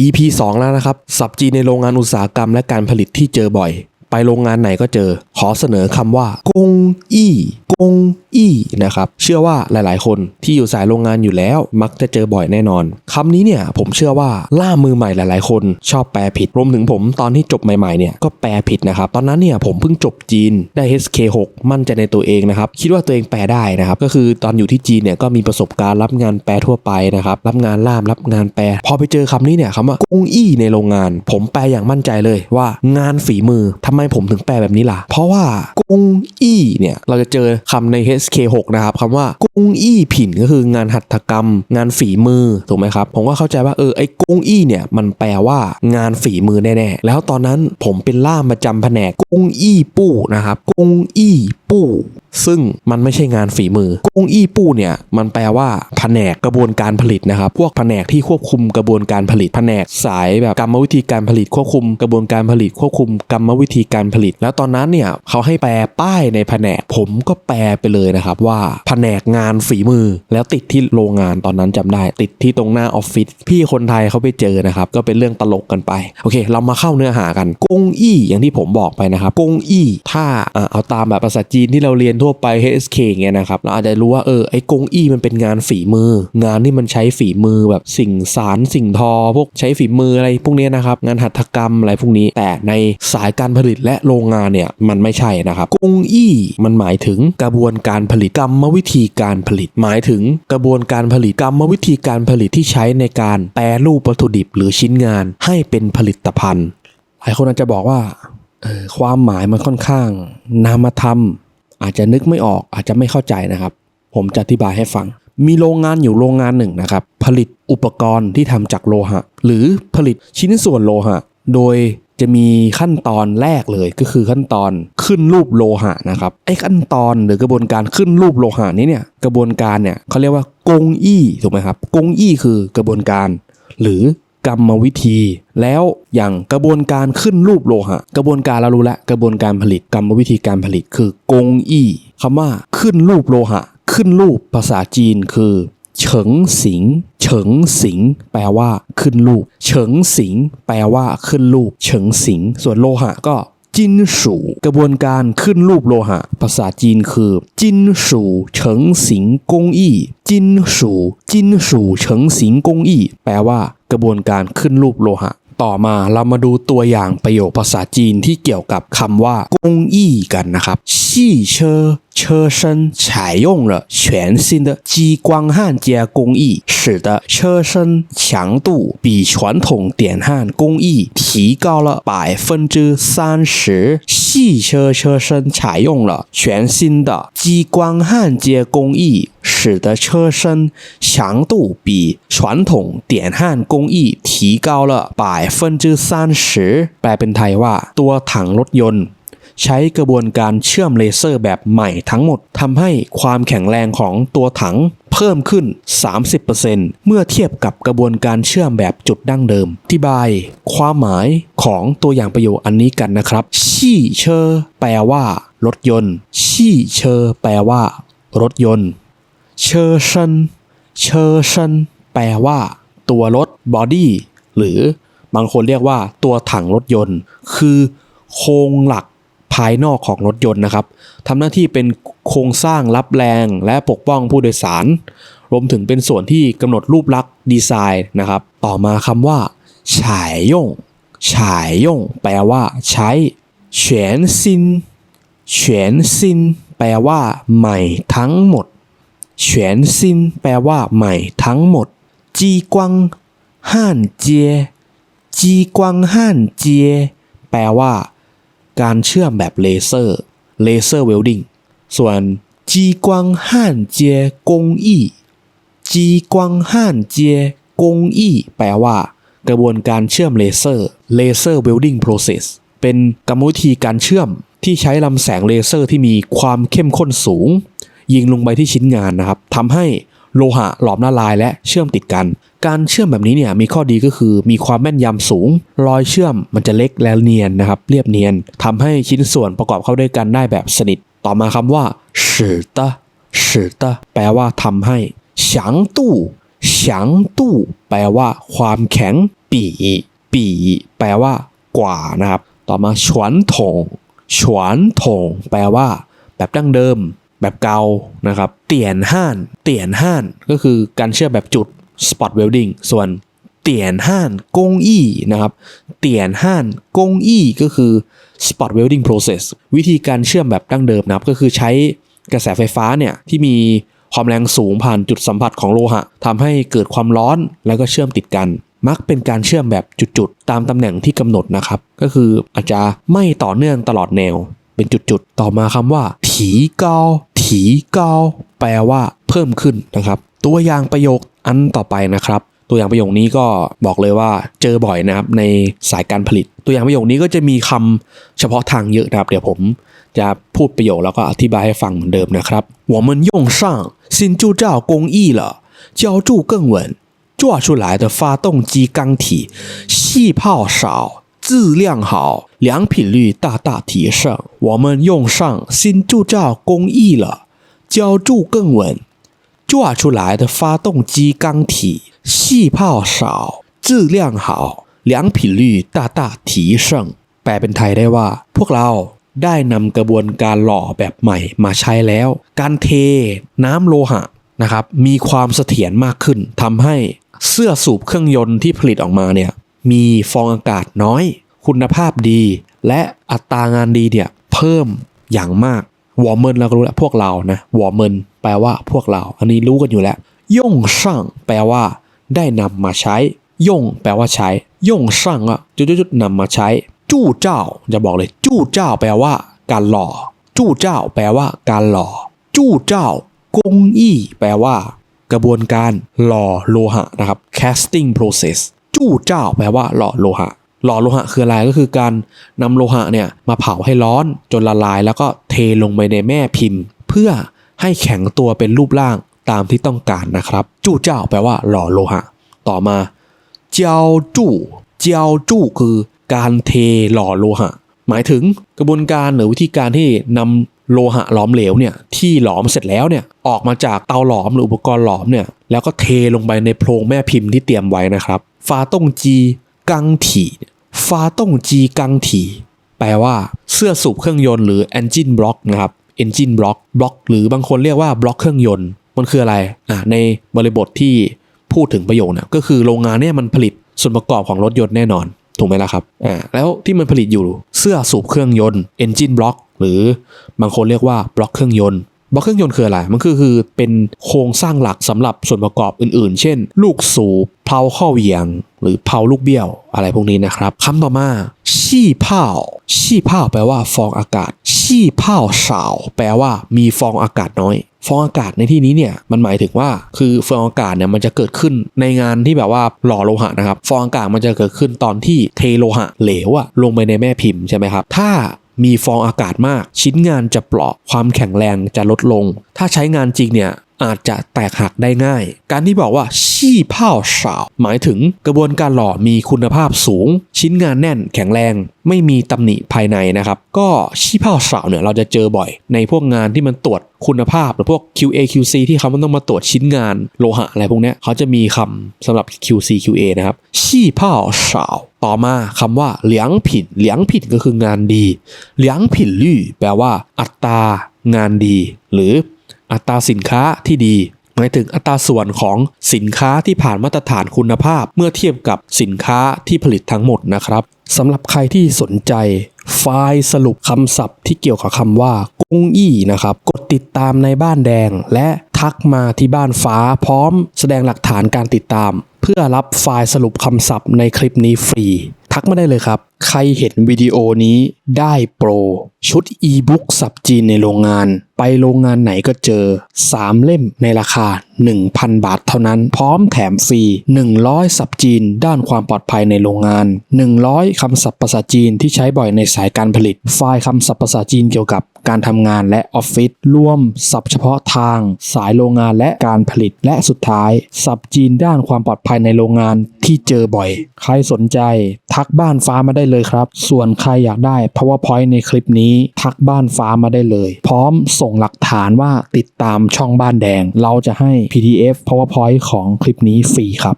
EP 2 แล้วนะครับ สับจีในโรงงานอุตสาหกรรมและการผลิตที่เจอบ่อย โรงงานไหนก็เจอ ขอเสนอคำว่า กงอี้กงอี้นะครับเชื่อว่าหลายๆ คนที่อยู่สายโรงงานอยู่แล้วมักจะเจอบ่อยแน่นอนคำนี้เนี่ยผมเชื่อว่าล่ามือใหม่หลาย ๆ คนชอบแปลผิดรวมถึงผมตอนที่จบใหม่ๆเนี่ยก็แปลผิดนะครับตอนนั้นเนี่ยผมเพิ่งจบจีนได้ HK6 มั่นใจในตัวเองนะครับคิดว่าตัวเองแปลได้นะครับก็คือตอนอยู่ที่จีนเนี่ยก็มีประสบการณ์รับงานแปลทั่วไปนะครับรับงานล่ามรับงานแปล พอไปเจอคำนี้เนี่ยคำว่ากงอี้ในโรงงาน ผมแปลอย่างมั่นใจเลยว่างานฝีมือทำไมผมถึงแปลแบบนี้ล่ะ เพราะว่ากงอี้เนี่ยเราจะเจอคำใน HK6 นะครับคำว่ากงอี้ผินก็คืองานหัตถกรรม งานฝีมือถูกไหมครับ ผมก็เข้าใจว่าเออไอ้กงอี้เนี่ยมันแปลว่างานฝีมือแน่ๆ แล้วตอนนั้นผมเป็นล่ามประจำแผนกกงอี้ปู้นะครับกงอี้ปู้ซึ่งมันไม่ใช่งานฝีมือกงอี้ปู้เนี่ยมันแปลว่าแผนกกระบวนการผลิตนะครับ พวกแผนกที่ควบคุมกระบวนการผลิต แผนกสายแบบกรรมวิธีการผลิตควบคุมกระบวนการผลิตควบคุมกรรมวิธีการผลิต แล้วตอนนั้นเนี่ยเขาให้แปลป้ายในแผนก ผมก็แปลไปเลยนะครับว่าแผนกงานฝีมือ แล้วติดที่โรงงานตอนนั้นจำได้ ติดที่ตรงหน้าออฟฟิศพี่คนไทยเขาไปเจอนะครับก็เป็นเรื่องตลกกันไปโอเคเรามาเข้าเนื้อหากันกงอี้อย่างที่ผมบอกไปนะครับกงอี้ถ้าเอาตามแบบภาษาจีนที่เราเรียนทั่วไป HSK เงี้ยนะครับเราอาจจะรู้ว่าเออไอ้กงอี้มันเป็นงานฝีมือ งานที่มันใช้ฝีมือแบบสิ่งสารสิ่งทอ พวกใช้ฝีมืออะไรพวกนี้นะครับงานหัตถกรรมอะไรพวกนี้แต่ในสายการผลิตและโรงงานเนี่ยมันไม่ใช่นะครับกงอี้มันหมายถึงกระบวนการผลิตกรรมวิธีการผลิต หมายถึงกระบวนการผลิตกรรมวิธีการผลิตที่ใช้ในการแปรรูปวัตถุดิบหรือชิ้นงานให้เป็นผลิตภัณฑ์ หลายคนอาจจะบอกว่าออความหมายมันค่อนข้าง นามธรรม อาจจะนึกไม่ออกอาจจะไม่เข้าใจนะครับ ผมจะอธิบายให้ฟัง มีโรงงานอยู่โรงงานหนึ่งนะครับ ผลิตอุปกรณ์ที่ทำจากโลหะ หรือผลิตชิ้นส่วนโลหะ โดย จะมีขั้นตอนแรกเลยก็คือขั้นตอนขึ้นรูปโลหะนะครับไอ้ขั้นตอนหรือกระบวนการขึ้นรูปโลหะนี้เนี่ยกระบวนการเนี่ยเขาเรียกว่ากงอี้ถูกไหมครับกงอี้คือกระบวนการ หรือกรรมวิธี แล้วอย่างกระบวนการขึ้นรูปโลหะ กระบวนการเรารู้แล้วกระบวนการผลิตกรรมวิธีการผลิตคือกงอี้คำว่าขึ้นรูปโลหะ ขึ้นรูปภาษาจีนคือ เฉิงสิง เฉิงสิง แปลว่าขึ้นรูป เฉิงสิง แปลว่าขึ้นรูป เฉิงสิง ส่วนโลหะก็จินสูกระบวนการขึ้นรูปโลหะ ภาษาจีนคือ จินสูเฉิงสิงกงอี้จินสูจินสูเฉิงสิงกงอี้แปลว่า กระบวนการขึ้นรูปโลหะ ต่อมาเรามาดูตัวอย่างประโยคภาษาจีนที่เกี่ยวกับคำว่ากงอี้กันนะครับชี่เชอ 车身采用了全新的激光焊接工艺，使得车身强度比传统点焊工艺提高了百分之三十。汽车车身采用了全新的激光焊接工艺，使得车身强度比传统点焊工艺提高了百分之三十。แปลเป็นไทยว่าตัวถังรถยนต์ ใช้กระบวนการเชื่อมเลเซอร์แบบใหม่ทั้งหมดทำให้ความแข็งแรงของตัวถังเพิ่มขึ้น 30%เมื่อเทียบกับกระบวนการเชื่อมแบบจุดดั้งเดิมอธิบายความหมายของตัวอย่างประโยคอันนี้กันนะครับ ชี่เชอร์แปลว่า รถยนต์ ชี่เชอร์แปลว่า รถยนต์ เชอร์ชันเชอร์ชันแปลว่า ตัวรถบอดี้หรือบางคนเรียกว่าตัวถังรถยนต์ คือโครงหลัก ภายนอกของรถยนต์นะครับทำหน้าที่เป็นโครงสร้างรับแรงและปกป้องผู้โดยสาร รวมถึงเป็นส่วนที่กำหนดรูปลักษณ์ดีไซน์นะครับ ต่อมาคำว่าฉายย่งฉายย่งแปลว่า ใช้เฉียนซินเฉียนซินแปลว่า ใหม่ทั้งหมดเฉียนซินแปลว่าใหม่ทั้งหมด จีกวังห่านเจียจีกวังห่านเจียแปลว่า การเชื่อมแบบเลเซอร์เลเซอร์เวลดิ้งส่วนจีกวังห่านเจียกงอี้จีกวังห่านเจียกงอี้แปลว่า กระบวนการเชื่อมเลเซอร์เลเซอร์เวลดิ้งโปรเซสเป็นกรรมวิธีการเชื่อมที่ใช้ลำแสงเลเซอร์ที่มีความเข้มข้นสูง ยิงลงไปที่ชิ้นงานนะครับทำให้ โลหะหลอมละลายและเชื่อมติดกัน การเชื่อมแบบนี้เนี่ยมีข้อดีก็คือมีความแม่นยำสูง รอยเชื่อมมันจะเล็กและเนียนนะครับเรียบเนียน ทำให้ชิ้นส่วนประกอบเข้าด้วยกันได้แบบสนิท ต่อมาคำว่าสืเตสืเตแปลว่าทำให้ฉางตู้ฉางตู้แปลว่า ความแข็ง ปีปีแปลว่า กว่านะครับ ต่อมาฉวนถงฉวนถงแปลว่า แบบดั้งเดิม แบบเก่านะครับ เตียนห้าน เตียนห้านก็คือการเชื่อมแบบจุด spot welding ส่วนเตียนห้านกงอี้นะครับ เตียนห้านกงอี้ก็คือ spot welding process วิธีการเชื่อมแบบดั้งเดิมนะครับ ก็คือใช้กระแสไฟฟ้าเนี่ยที่มีความแรงสูงผ่านจุดสัมผัสของโลหะทำให้เกิดความร้อนแล้วก็เชื่อมติดกัน มักเป็นการเชื่อมแบบจุดๆ ตามตำแหน่งที่กำหนดนะครับ ก็คืออาจจะไม่ต่อเนื่องตลอดแนว เป็นจุดๆ ต่อมาคำว่า ถีเกาถีเกาแปลว่าเพิ่มขึ้นนะครับ ตัวอย่างประโยคอันต่อไปนะครับ ตัวอย่างประโยคนี้ก็บอกเลยว่าเจอบ่อยนะครับในสายการผลิต ตัวอย่างประโยคนี้ก็จะมีคำเฉพาะทางเยอะนะครับ เดี๋ยวผมจะพูดประโยคแล้วก็อธิบายให้ฟังเหมือนเดิมนะครับ我们用上新铸造工艺了浇筑更稳做出来的发动机钢体气泡少 质量好良品率大大提升我们用上新铸造工艺了浇筑更稳做出来的发动机钢体气泡少，质量好，良品率大大提升。แปลเป็นไทยได้ว่า พวกเราได้นำกระบวนการหล่อแบบใหม่มาใช้แล้ว การเทน้ำโลหะนะครับ มีความเสถียรมากขึ้นทำให้เสื้อสูบเครื่องยนต์ที่ผลิตออกมาเนี่ย มีฟองอากาศน้อย คุณภาพดี และอัตรางานดีเนี่ยเพิ่มอย่างมากวอร์เมนเราก็รู้แล้วพวกเรานะวอร์เมนแปลว่าพวกเรา อันนี้รู้กันอยู่แล้ว ย่งช่างแปลว่า ได้นำมาใช้ ย่งแปลว่าใช้ ย่งช่างอะจุดๆๆนำมาใช้ จู้เจ้า จะบอกเลย จู้เจ้า แปลว่า การหล่อ จู้เจ้า แปลว่า การหล่อ จู้เจ้ากงอี้แปลว่า กระบวนการหล่อโลหะนะครับ casting process จู้เจ้าแปลว่าหล่อโลหะ หล่อโลหะคืออะไรก็คือการนำโลหะเนี่ยมาเผาให้ร้อนจนละลาย แล้วก็เทลงไปในแม่พิมพ์ เพื่อให้แข็งตัวเป็นรูปร่างตามที่ต้องการนะครับ จู้เจ้าแปลว่าหล่อโลหะ ต่อมาเจียวจู้เจียวจู้คือการเทหล่อโลหะ หมายถึงกระบวนการหรือวิธีการที่นำ โลหะหลอมเหลวเนี่ยที่หลอมเสร็จแล้วเนี่ยออกมาจากเตาหลอมหรืออุปกรณ์หลอมเนี่ยแล้วก็เทลงไปในโพรงแม่พิมพ์ที่เตรียมไว้นะครับฟาต้งจีกังถี่ฟาต้งจีกังถี่แปลว่าเสื้อสูบเครื่องยนต์หรือ engine block นะครับ engine block block หรือบางคนเรียกว่าบล็อกเครื่องยนต์มันคืออะไรอะในบริบทที่พูดถึงประโยคเนี่ยก็คือโรงงานเนี่ยมันผลิตส่วนประกอบของรถยนต์แน่นอนถูกไหมล่ะครับอ่าแล้วที่มันผลิตอยู่เสื้อสูบเครื่องยนต์ engine block หรือบางคนเรียกว่าบล็อกเครื่องยนต์บล็อกเครื่องยนต์คืออะไร มันคือคือเป็นโครงสร้างหลักสำหรับส่วนประกอบอื่นๆ เช่น ลูกสูบเพลาข้อเวียง หรือเพลาลูกเบี้ยวอะไรพวกนี้นะครับคำต่อมาชี่เผาชี่เผาแปลว่าฟองอากาศชี่เผาสาวแปลว่ามีฟองอากาศน้อย ฟองอากาศในที่นี้เนี่ยมันหมายถึงว่าคือฟองอากาศเนี่ยมันจะเกิดขึ้นในงานที่แบบว่าหล่อโลหะนะครับ ฟองอากาศมันจะเกิดขึ้นตอนที่เทโลหะเหลวอะลงไปในแม่พิมพ์ใช่ไหมครับ ถ้า มีฟองอากาศมาก ชิ้นงานจะเปราะความแข็งแรงจะลดลง ถ้าใช้งานจริงเนี่ย อาจจะแตกหักได้ง่าย การที่บอกว่าชี่เผาสาวหมายถึงกระบวนการหล่อมีคุณภาพสูง ชิ้นงานแน่นแข็งแรง ไม่มีตำหนิภายในนะครับ ก็ชี่เผาสาวเนี่ยเราจะเจอบ่อย ในพวกงานที่มันตรวจคุณภาพหรือพวก QA QC ที่เขามันต้องมาตรวจชิ้นงานโลหะอะไรพวกนี้เขาจะมีคำสำหรับ QC QA นะครับชี่เผาสาวต่อมาคำว่าเหลียงผิดเหลียงผิดก็คืองานดีเหลียงผิดลี่แปลว่า อัตรางานดี หรือ อัตราสินค้าที่ดีหมายถึงอัตราส่วนของสินค้าที่ผ่านมาตรฐานคุณภาพ เมื่อเทียบกับสินค้าที่ผลิตทั้งหมดนะครับสำหรับใครที่สนใจ ไฟล์สรุปคำศัพท์ที่เกี่ยวกับคำว่ากุ้งอี้นะครับ กดติดตามในบ้านแดง และทักมาที่บ้านฟ้าพร้อมแสดงหลักฐานการติดตาม เพื่อรับไฟล์สรุปคำศัพท์ในคลิปนี้ฟรี ทักมาได้เลยครับ ใครเห็นวิดีโอนี้ได้โปร ชุดอีบุ๊กสับจีนในโรงงาน ไปโรงงานไหนก็เจอ 3 เล่มในราคา 1,000 บาทเท่านั้น พร้อมแถมฟรี 100 สับจีน ด้านความปลอดภัยในโรงงาน 100 คำศัพท์ภาษาจีนที่ใช้บ่อยในสายการผลิต ไฟล์คำศัพท์ภาษาจีนเกี่ยวกับการทำงานและออฟฟิศรวมศัพท์เฉพาะทาง สายโรงงานและการผลิตและสุดท้ายศัพท์จีนด้านความปลอดภัยในโรงงานที่เจอบ่อย ใครสนใจ ทักบ้านฟ้ามาได้เลยครับ ส่วนใครอยากได้ powerpoint ในคลิปนี้นี้ทักบ้านฟ้ามาได้เลย พร้อมส่งหลักฐานว่าติดตามช่องบ้านแดง เราจะให้ pdf powerpoint ของคลิปนี้ฟรีครับ